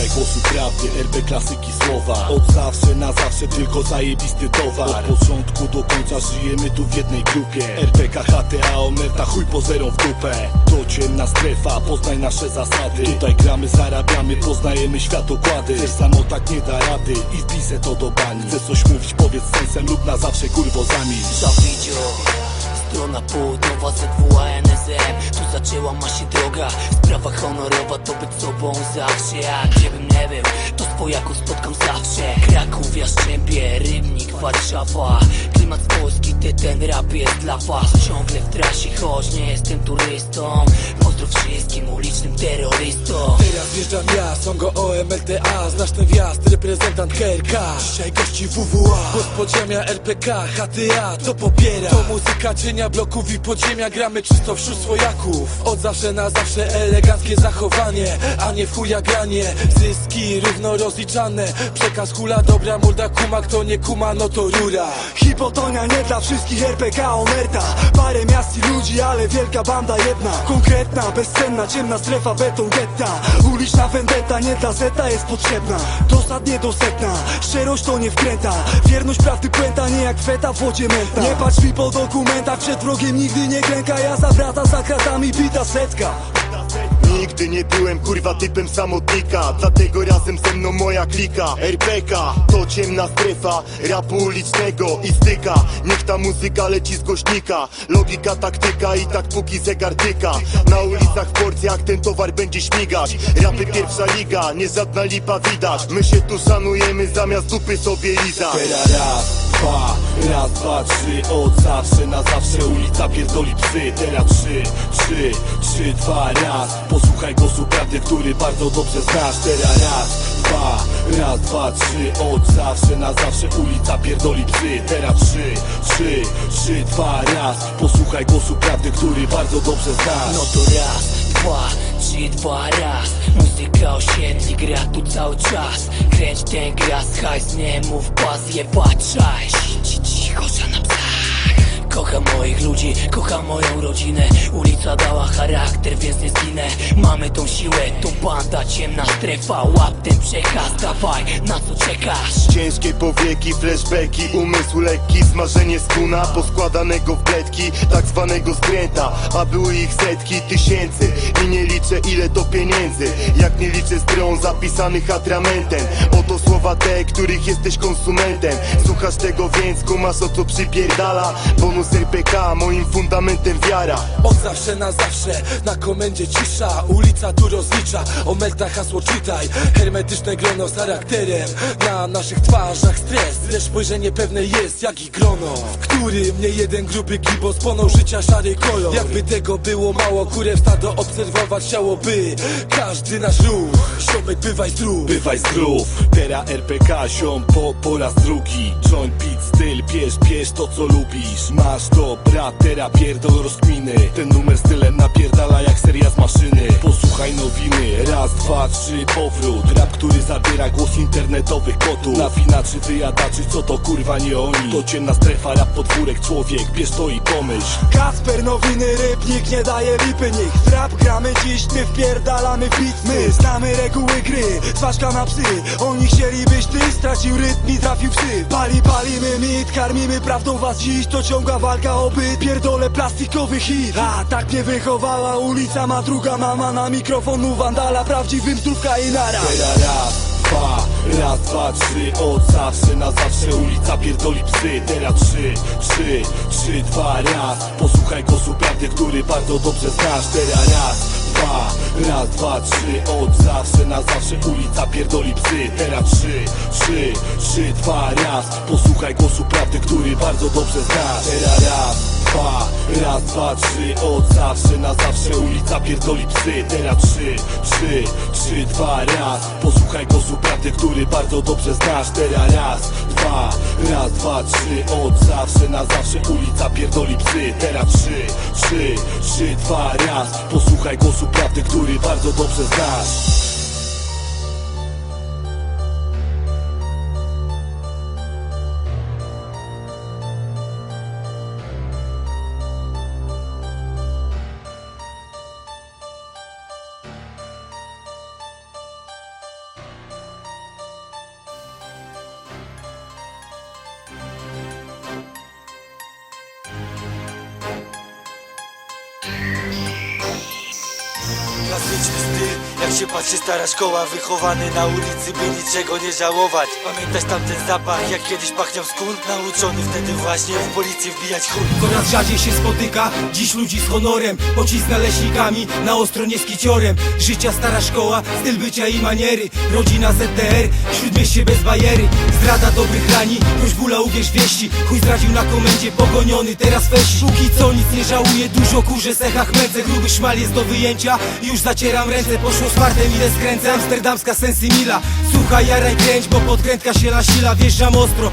Posłuchaj głosu prawdy, RP klasyki słowa. Od zawsze na zawsze tylko zajebisty towar. Od początku do końca żyjemy tu w jednej grupie. RPK, HTA, Omerta, chuj pozerą w dupę. To ciemna strefa, poznaj nasze zasady. Tutaj gramy, zarabiamy, poznajemy światokłady Chcesz samo tak nie da rady i wpisę to do bani. Chcesz coś mówić, powiedz sensem lub na zawsze kurwo zamilcz Zawidzio Strona południowa ZWA NSM Tu zaczęła ma się droga. Sprawa honorowa to być sobą zawsze. A gdziebym nie był, to swojaków spotkam zawsze. Kraków, Jastrzębie, Rybnik, Warszawa Klimat z Polski, ty ten rap jest dla was Ciągle w trasie, choć nie jestem turystą. Pozdro wszystkim ulicznym terrorystom. Teraz wjeżdżam ja, Songo OMLTA Znasz ten wjazd, reprezentant KRK Dzisiaj gości WWA Głos podziemia RPK, HTA To popiera. To muzyka cienia bloków i podziemia. Gramy czysto wśród swojaków. Od zawsze na zawsze eleganckie zachowanie A nie w chuja granie. Zyski równo rozliczane Przekaz hula, dobra morda kuma. Kto nie kuma, no to rura Hipotonia nie dla wszystkich RPK Omerta. Parę miast i ludzi, ale wielka banda jedna. Konkretna, bezcenna, ciemna strefa, beton getta. Uliczna vendetta, nie dla zeta jest potrzebna. Dosadnie do setna, szczerość to nie wkręta Wierność prawdy puenta, nie jak feta w wodzie menta Nie patrz mi po dokumentach, przed wrogiem nigdy nie klęka Ja za brata, za kratami bita setka Nigdy nie byłem kurwa typem samotnika Dlatego razem ze mną moja klika RPK to ciemna strefa Rapu ulicznego i styka. Niech ta muzyka leci z głośnika. Logika, taktyka i tak póki zegar tyka. Na ulicach w porcjach ten towar będzie śmigać. Rapy pierwsza liga, nie żadna lipa widać. My się tu szanujemy zamiast dupy sobie lizać dwa, raz, dwa, trzy Od zawsze na zawsze ulica pierdoli psy. Teraz trzy, trzy, trzy, dwa, raz. Posłuchaj głosu prawdy, który bardzo dobrze znasz. Teraz raz, dwa, raz, dwa, trzy Od zawsze na zawsze ulica pierdoli psy. Teraz trzy, trzy, trzy, dwa, raz. Posłuchaj głosu prawdy, który bardzo dobrze znasz. No to raz, dwa, trzy, dwa, raz. Muzyka osiedli, gra tu cały czas. Kręć ten gras, hajs, nie mów baz, je patrzaj. Ci- Cicho, Kocham moich ludzi, kocham moją rodzinę. Ulica dała charakter, więc nie zginę. Mamy tą siłę, to banda, ciemna. Strefa Łap ten przekaz, dawaj, na co czekasz? Ciężkie powieki, flashbacki, umysł lekki Smażenie skuna poskładanego w bledki Tak zwanego skręta, a były ich setki tysięcy. I nie liczę ile to pieniędzy. Jak nie liczę stron zapisanych atramentem. Oto słowa te, których jesteś konsumentem. Słuchasz tego więc kumasz o co przypierdala Bonus RPK, moim fundamentem wiara. Od zawsze na zawsze, na komendzie cisza. Ulica tu rozlicza, omelta hasło czytaj. Hermetyczne grono z charakterem Na naszych twarzach stres. Lecz spojrzenie pewne jest jak i grono W którym nie jeden gruby gibos Ponął życia szary kolor. Jakby tego było mało, kurę stado obserwować chciałoby Każdy nasz ruch, ziomek bywaj zdrów. Bywaj zdrów, teraz RPK ziom po, po raz drugi. Joint beat styl, bierz, bierz to co lubisz. Masz to brat, teraz pierdol rozkminy. Ten numer stylem napierdala jak seria z maszyny. Posłuchaj nowiny, raz, dwa, trzy, powrót. Rap, który zabiera głos internetowych kotów. Napinaczy, wyjadaczy, co to kurwa nie oni. To ciemna strefa, rap podwórek, człowiek, bierz to i pomyśl. Kasper, nowiny, rybnik, nie daje lipy niech w Rap gramy. Dziś, my wpierdalamy beat My znamy reguły gry, twarzka na psy Oni chcielibyś ty, stracił rytm i trafił psy. Pali, palimy mit, karmimy prawdą was dziś To ciągła walka o byt, pierdolę plastikowy hit. A tak mnie wychowała ulica, ma druga mama Na mikrofonu wandala, prawdziwym zdrówka i nara. Raz, dwa, raz, dwa, trzy Od zawsze na zawsze ulica pierdoli psy. Teraz trzy, trzy, trzy, dwa, raz. Posłuchaj głosu prawdy, który bardzo dobrze znasz. Teraz raz, dwa, raz, dwa, trzy Od zawsze na zawsze ulica pierdoli psy. Teraz trzy, trzy, trzy, dwa, raz. Posłuchaj głosu prawdy, który bardzo dobrze znasz. Teraz raz, raz, dwa, trzy Od zawsze na zawsze ulica pierdoli psy. Teraz trzy, trzy, trzy, dwa, raz. Posłuchaj głosu prawdy, który bardzo dobrze znasz. Teraz raz, dwa, raz, dwa, trzy Od zawsze na zawsze ulica pierdoli psy. Teraz trzy, trzy, trzy, dwa, raz. Posłuchaj głosu prawdy, który bardzo dobrze znasz Klasyczny styl, jak się patrzy stara szkoła Wychowany na ulicy, by niczego nie żałować. Pamiętasz tamten zapach, jak kiedyś pachniał skun Nauczony wtedy właśnie w policję wbijać chuj. Coraz rzadziej się spotyka dziś ludzi z honorem. Pocisk naleśnikami, na ostro nie z kiciorem. Życia stara szkoła, styl bycia i maniery. Rodzina ZDR, śródmieście bez bajery. Zdrada dobrych rani, ktoś bóla uwierz wieści. Chuj zdradził na komendzie, pogoniony teraz fesi Póki co nic nie żałuję, dużo kurze sechach męce Gruby szmal jest do wyjęcia, już zacieram ręce Poszło z fartem, ile skręcę, amsterdamska sensymila Słuchaj, jaraj kręć, bo podkrętka się nasila Wjeżdżam ostro,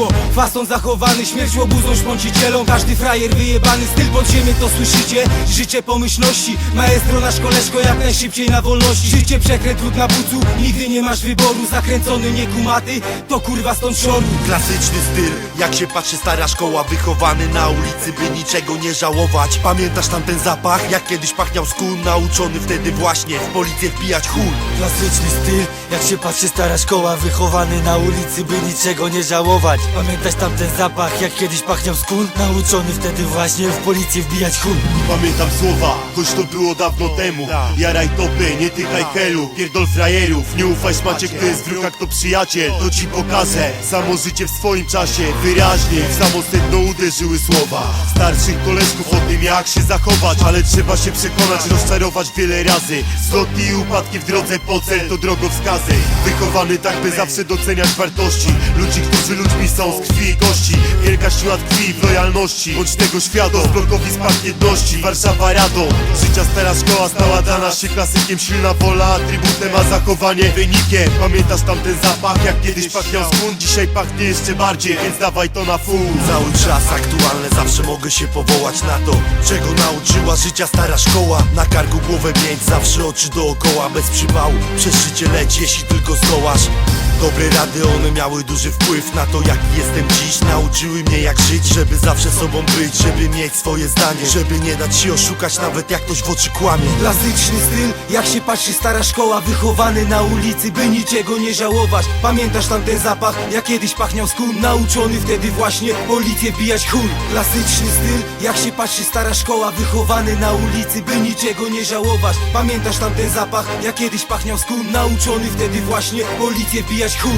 grubo, fason zachowany Śmierć łobuzą, szponcicielą, każdy frajer wyjebany Styl pod ziemię to słyszycie, życie pomyślności Maestro nasz koleżko, jak najszybciej na wolności. Życie przekręt lub na bucu, nigdy nie masz wyboru. Zakręcony, nie kumaty, to kurwa stąd szoru. Klasyczny styl, jak się patrzy stara szkoła Wychowany na ulicy, by niczego nie żałować. Pamiętasz tamten zapach, jak kiedyś pachniał skun Nauczony wtedy właśnie w policję wbijać chuj Klasyczny styl, jak się patrzy stara szkoła Wychowany na ulicy, by niczego nie żałować. Pamiętasz tamten zapach, jak kiedyś pachniał skun Nauczony wtedy właśnie w policję wbijać chuj Pamiętam słowa, choć to było dawno temu. Jaraj topy, nie tykaj helu Pierdol frajerów, nie ufaj szmacie Kto jest wróg, a kto przyjaciel. To ci pokażę, samo życie w swoim czasie. Wyraźnie, w samo sedno uderzyły słowa. Starszych koleżków o tym jak się zachować. Ale trzeba się przekonać, rozczarować wiele razy. Zlotki i upadki w drodze po cel to drogowskazy Wychowany tak by zawsze doceniać wartości. Ludzi, którzy ludźmi są z krwi i kości. Wielka siła tkwi w lojalności. Bądź tego świadom, blokowi spadk jedności. Warszawa radą, życia stara szkoła Stała dla nas się klasykiem, silna wola Atrybutem, a zachowanie. Wynikiem. Pamiętasz tamten zapach, jak kiedyś pachniał skun Dzisiaj pachnie jeszcze bardziej, więc dawaj to na full Cały czas aktualne, zawsze mogę się powołać na to Czego nauczyła życia stara szkoła. Na karku głowę mieć, zawsze oczy dookoła Bez przypału, przez życie leć, jeśli tylko zdołasz. Dobre rady, one miały duży wpływ na to jaki jestem dziś. Nauczyły mnie jak żyć, żeby zawsze sobą być Żeby mieć swoje zdanie, żeby nie dać się oszukać Nawet jak ktoś w oczy kłamie. Klasyczny styl, jak się patrzy stara szkoła Wychowany na ulicy, by niczego nie żałować. Pamiętasz tamten zapach, jak kiedyś pachniał skun Nauczony wtedy właśnie policję bijać chuj. Klasyczny styl, jak się patrzy stara szkoła Wychowany na ulicy, by niczego nie żałować. Pamiętasz tamten zapach, jak kiedyś pachniał skun Nauczony wtedy właśnie policję bijać chuj.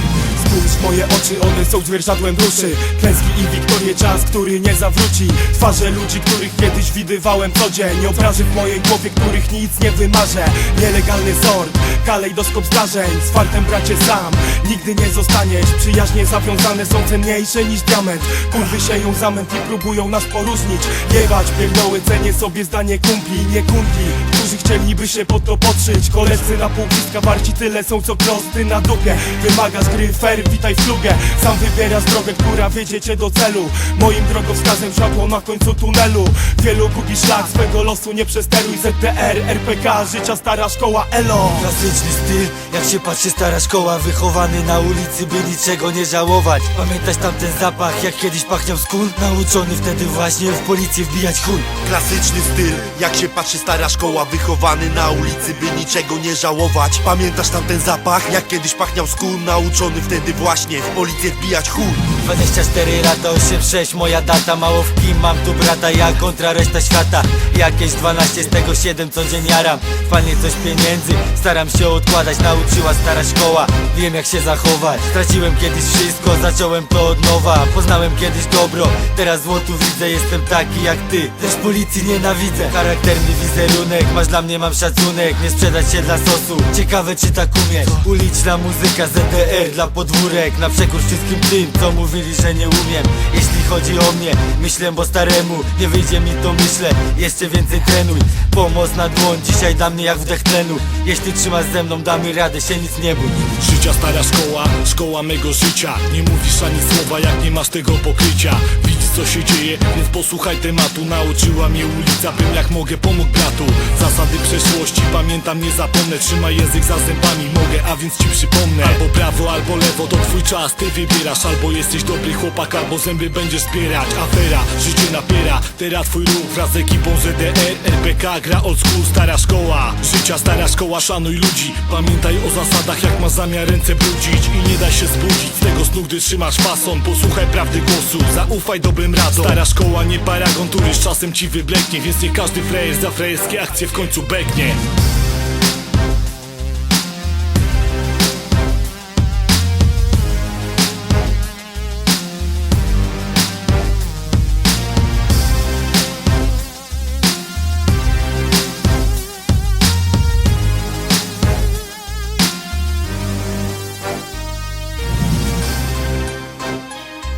Spójrz moje oczy, one są zwierciadłem duszy. Klęski i wiktorie, czas, który nie zawróci. Twarze ludzi, których kiedyś widywałem co dzień. Obrazy w mojej głowie, których nic nie wymarzę. Nielegalny sort, kalejdoskop zdarzeń. Z fartem bracie sam, nigdy nie zostaniesz. Przyjaźnie zawiązane są cenniejsze niż diament. Kurwy sieją zamęt i próbują nas poróżnić. Jebać pierdoły, cenię sobie zdanie kumpli, nie kumpli Którzy chcieliby się po to podszyć. Koledzy na półbliska warci tyle są co prosty na dupie. Wymagasz gry fair, witaj w klubie. Sam wybierasz drogę, która wiedzie cię do celu. Moim drogowskazem światło na końcu tunelu. Wielu gubi szlak swego losu, nie przesteruj. ZDR, RPK, życia stara szkoła ELO. Klasyczny styl, jak się patrzy stara szkoła. Wychowany na ulicy, by niczego nie żałować. Pamiętasz tamten zapach, jak kiedyś pachniał skun Nauczony wtedy właśnie w policję wbijać chuj. Klasyczny styl, jak się patrzy stara szkoła Wychowany na ulicy, by niczego nie żałować. Pamiętasz tamten zapach, jak kiedyś pachniał skun Nauczony wtedy właśnie w policję wbijać chuj 24 lata, 8-6 moja data. Mało w kim mam tu brata, ja kontra reszta świata. Jakieś 12 z tego 7 co dzień jaram. Coś pieniędzy, staram się odkładać Nauczyła stara szkoła, wiem jak się zachować. Straciłem kiedyś wszystko, zacząłem to od nowa. Poznałem kiedyś dobro, teraz złotu widzę. Jestem taki jak ty, też policji nienawidzę. Charakterny wizerunek, masz dla mnie mam szacunek Nie sprzedać się dla sosu, ciekawe czy tak umiesz. Uliczna muzyka, ZDR dla podwórek Na przekór wszystkim tym, co mówili, że nie umiem. Jeśli chodzi o mnie, myślę, bo staremu Nie wyjdzie mi to myślę, jeszcze więcej trenuj Pomoc na dłoń, dzisiaj dla mnie jak wdech tlenu. Jeśli trzymasz ze mną, damy radę, się nic nie bój. Życia stara szkoła, szkoła mego życia. Nie mówisz ani słowa jak nie masz tego pokrycia. Widzisz co się dzieje, więc posłuchaj tematu. Nauczyła mnie ulica, bym jak mogę pomógł bratu. Zasady przeszłości, pamiętam nie zapomnę. Trzymaj język za zębami, mogę, a więc ci przypomnę. Albo prawo, albo lewo, to twój czas, ty wybierasz Albo jesteś dobry chłopak, albo zęby będziesz zbierać. Afera, życie napiera, teraz twój ruch Wraz z ekipą ZDR, RPK, gra old school, stara szkoła. Życia, stara szkoła, szanuj ludzi. Pamiętaj o zasadach, jak masz zamiar ręce brudzić. I nie daj się zbudzić z tego snu, gdy trzymasz fason. Posłuchaj prawdy głosu, zaufaj radom Stara szkoła, nie paragon, który z czasem ci wybleknie Więc nie każdy frejer za frejerskie akcje w końcu beknie